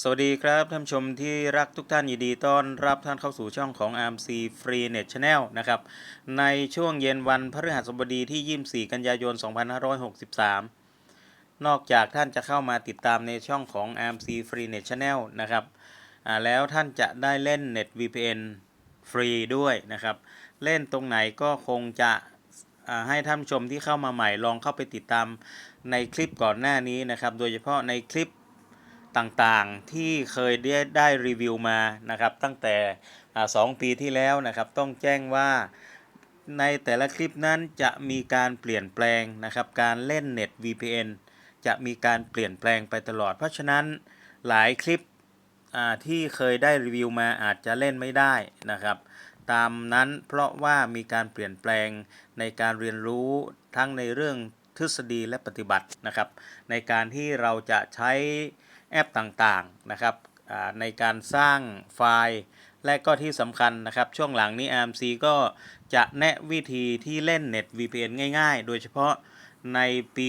สวัสดีครับท่านชมที่รักทุกท่านยินดีต้อนรับท่านเข้าสู่ช่องของ RMC Free Net Channel นะครับ ในช่วงเย็นวันพฤหัสบดีที่ 24 กันยายน 2563 นอกจากท่านจะเข้ามาติดตามในช่องของ RMC Free Net Channel นะครับแล้วท่านจะได้เล่น Net VPN ฟรีด้วยนะครับ เล่นตรงไหนก็คงจะให้ท่านชมที่เข้ามาใหม่ลองเข้าไปติดตามในคลิปก่อนหน้านี้นะครับ โดยเฉพาะในคลิป ต่างๆที่เคยได้ได้รีวิวมานะครับ ตั้งแต่สองปีที่แล้วนะครับต้องแจ้งว่าในแต่ละคลิปนั้นจะมีการเปลี่ยนแปลงนะครับ การเล่นเน็ต VPN จะมีการเปลี่ยนแปลงไปตลอด เพราะฉะนั้นหลายคลิปที่เคยได้รีวิวมาอาจจะเล่นไม่ได้นะครับ ตามนั้นเพราะว่ามีการเปลี่ยนแปลงในการเรียนรู้ทั้งในเรื่องทฤษฎีและปฏิบัตินะครับ ในการที่เราจะใช้ แอปต่างๆนะครับในการสร้างไฟล์ และก็ที่สำคัญนะครับ ช่วงหลังนี้ AMC ก็จะแนะวิธีที่เล่น Net VPN ง่ายๆ โดยเฉพาะในปี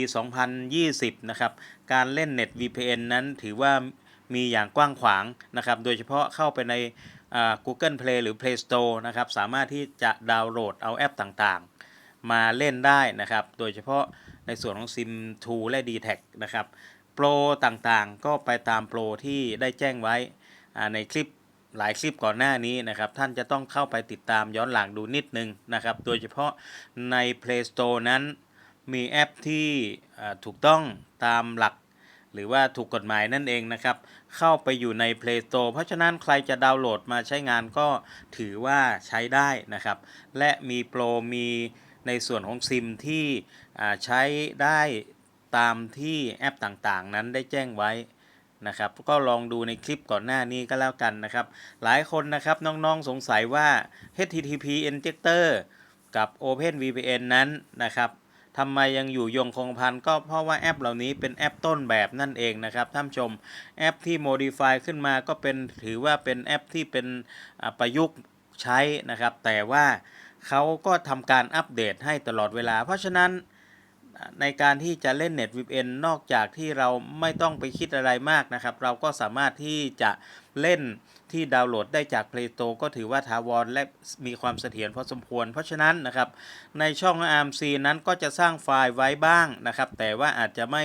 2020 นะครับ การเล่น Net VPN นั้นถือว่ามีอย่างกว้างขวางนะครับ โดยเฉพาะเข้าไปใน Google Play หรือ Play Store นะครับ สามารถที่จะดาวน์โหลดเอาแอปต่างๆ มาเล่นได้นะครับ โดยเฉพาะในส่วนของ Sim 2 และ d t แทนะครับ โปรต่างๆ ก็ไปตามโปรที่ได้แจ้งไว้ในคลิปหลายคลิปก่อนหน้านี้นะครับ ท่านจะต้องเข้าไปติดตามย้อนหลังดูนิดนึงนะครับ โดยเฉพาะใน Play Store นั้นมีแอปที่ถูกต้องตามหลัก หรือว่าถูกกฎหมายนั่นเองนะครับ เข้าไปอยู่ใน Play Store เพราะฉะนั้นใครจะดาวน์โหลดมาใช้งานก็ถือว่าใช้ได้นะครับ และมีโปรมีในส่วนของซิมที่ใช้ได้ ตามที่แอปต่างๆ นั้นได้แจ้งไว้นะครับ ก็ลองดูในคลิปก่อนหน้านี้ก็แล้วกันนะครับ หลายคนนะครับน้องๆสงสัยว่า HTTP injector กับ OpenVPN นั้นนะครับทำไมยังอยู่ยงคงพันก็เพราะว่าแอปเหล่านี้เป็นแอปต้นแบบนั่นเองนะครับท่านชมแอปที่ modify ขึ้นมาก็เป็นถือว่าเป็นแอปที่เป็นประยุกต์ใช้นะครับ แต่ว่าเขาก็ทำการอัปเดตให้ตลอดเวลา เพราะฉะนั้น ในการที่จะเล่น Net VPN นอกจากที่เราไม่ต้องไปคิดอะไรมากนะครับ เราก็สามารถที่จะเล่นที่ดาวน์โหลดได้จาก Play Store ก็ถือว่าถาวรและมีความเสถียรพอสมควร เพราะฉะนั้นนะครับในช่อง ARMC นั้นก็จะสร้างไฟล์ไว้บ้างนะครับ แต่ว่าอาจจะไม่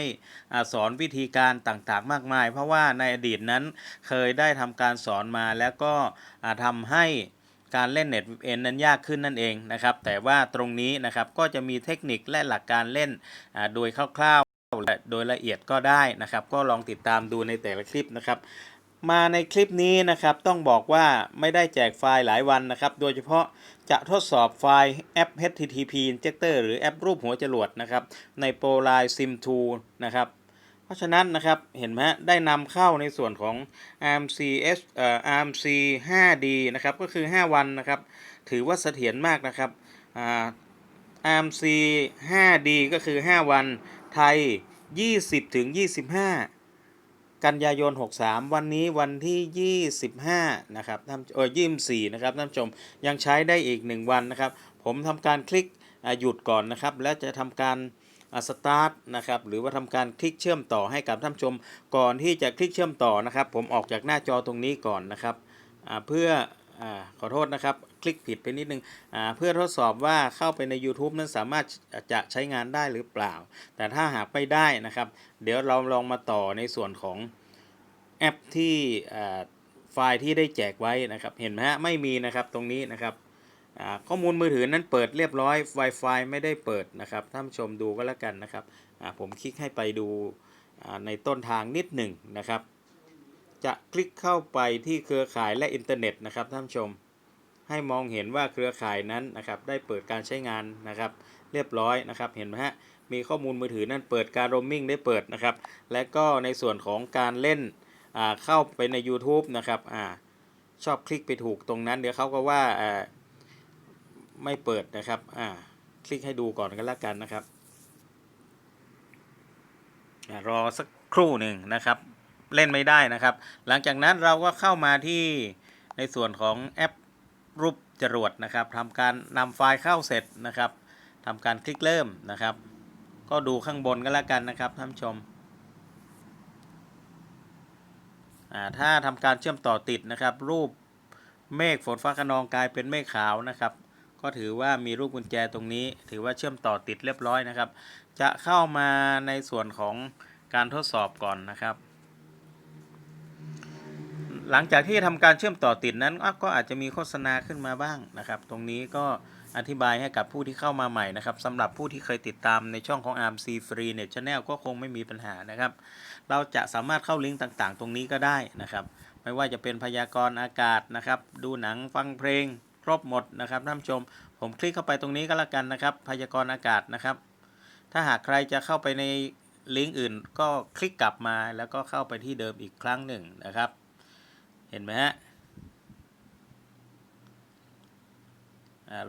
อสอนวิธีการต่างๆ มากมาย เพราะว่าในอดีตนั้นเคยได้ทำการสอนมาแล้วก็ทำให้ การเล่น Net VPN นั้นยากขึ้นนั่นเองนะครับ แต่ว่าตรงนี้นะครับก็จะมีเทคนิคและหลักการเล่นอ่าโดยคร่าวๆและโดยละเอียดก็ได้นะครับ ก็ลองติดตามดูในแต่ละคลิปนะครับมาในคลิปนี้นะครับต้องบอกว่าไม่ได้แจกไฟล์หลายวันนะครับ โดยเฉพาะจะทดสอบไฟล์แอป HTTP Injector หรือแอปรูปหัวจรวดนะครับใน ProLine Sim 2 นะครับ ราะฉะนั้นนะครับเห็นไหมได้นำเข้าในส่วนของ ARMCS เอ่อ ARMC 5D นะครับก็คือ 5 วันนะครับ ถือว่าเสถียรมากนะครับอ่า ARMC 5D ก็คือ 5 วันไทย 20 ถึง 25 กันยายน 63 วันนี้วันที่ 25 นะครับท่านเออ24นะครับท่านชมยังใช้ได้อีก 1 วันนะครับ ผมทำการคลิกหยุดก่อนนะครับ และจะทำการ สตาร์ทนะครับหรือว่าทำการคลิกเชื่อมต่อให้กับท่านชม ก่อนที่จะคลิกเชื่อมต่อนะครับ ผมออกจากหน้าจอตรงนี้ก่อนนะครับอ่าเพื่ออ่าขอโทษนะครับ คลิกผิดไปนิดนึงอ่าเพื่อทดสอบว่าเข้าไปใน YouTube นั้นสามารถจะใช้งานได้หรือเปล่า แต่ถ้าหากไม่ได้นะครับ เดี๋ยวเราลองมาต่อในส่วนของแอปที่อ่าไฟล์ที่ได้แจกไว้นะครับ เห็นไหมฮะไม่มีนะครับตรงนี้นะครับ ข้อมูลมือถือนั้นเปิดเรียบร้อย Wi-Fi ไม่ได้เปิดนะครับท่านผู้ชมดูก็แล้วกันนะครับผมคลิกให้ไปดูในต้นทางนิดหนึ่งนะครับ จะคลิกเข้าไปที่เครือข่ายและอินเทอร์เน็ตนะครับท่านผู้ชม ให้มองเห็นว่าเครือข่ายนั้นนะครับได้เปิดการใช้งานนะครับ เรียบร้อยนะครับเห็นไหมฮะมีข้อมูลมือถือนั้นเปิดการโรมมิ่งได้เปิดนะครับ และก็ในส่วนของการเล่นเข้าไปใน YouTube นะครับอชอบคลิกไปถูกตรงนั้น เดี๋ยวเขาก็ว่า ไม่เปิดนะครับ อ่า คลิกให้ดูก่อนกันแล้วกันนะครับรอสักครู่หนึ่งนะครับ เล่นไม่ได้นะครับ หลังจากนั้นเราก็เข้ามาที่ในส่วนของแอปรูปจรวดนะครับทำการนำไฟล์เข้าเสร็จนะครับทำการคลิกเริ่มนะครับ ก็ดูข้างบนก็แล้วกันนะครับท่านชมถ้าทำการเชื่อมต่อติดนะครับ รูปเมฆฝนฟ้าคะนองกลายเป็นเมฆขาวนะครับ ก็ถือว่ามีรูปกุญแจตรงนี้ ถือว่าเชื่อมต่อติดเรียบร้อยนะครับ จะเข้ามาในส่วนของการทดสอบก่อนนะครับ หลังจากที่ทำการเชื่อมต่อติดนั้นก็อาจจะมีโฆษณาขึ้นมาบ้างนะครับ ตรงนี้ก็อธิบายให้กับผู้ที่เข้ามาใหม่นะครับสำหรับผู้ที่เคยติดตามในช่องของ RMC Free Net Channel ก็คงไม่มีปัญหานะครับ เราจะสามารถเข้าลิงก์ต่างๆ ตรงนี้ก็ได้นะครับ ไม่ว่าจะเป็นพยากรณ์อากาศนะครับ ดูหนังฟังเพลง ครบหมดนะครับท่านผู้ชม ผมคลิกเข้าไปตรงนี้ก็แล้วกันนะครับ พยากรณ์อากาศนะครับ ถ้าหากใครจะเข้าไปในลิงก์อื่น ก็คลิกกลับมาแล้วก็เข้าไปที่เดิมอีกครั้งหนึ่งนะครับ เห็นไหมฮะ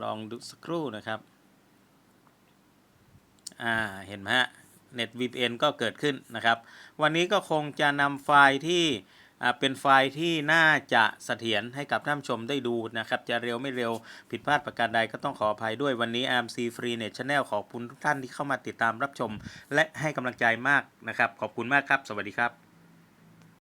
ลองดูสักครู่นะครับ อ่า เห็นไหมฮะ Net VPN ก็เกิดขึ้นนะครับ วันนี้ก็คงจะนำไฟล์ที่ เป็นไฟล์ที่น่าจะเสถียรให้กับท่านผู้ชมได้ดูนะครับ จะเร็วไม่เร็วผิดพลาดประการใดก็ต้องขออภัยด้วยวันนี้ AMC Free Net Channel ขอบคุณทุกท่านที่เข้ามาติดตามรับชม และให้กำลังใจมากนะครับ ขอบคุณมากครับ สวัสดีครับ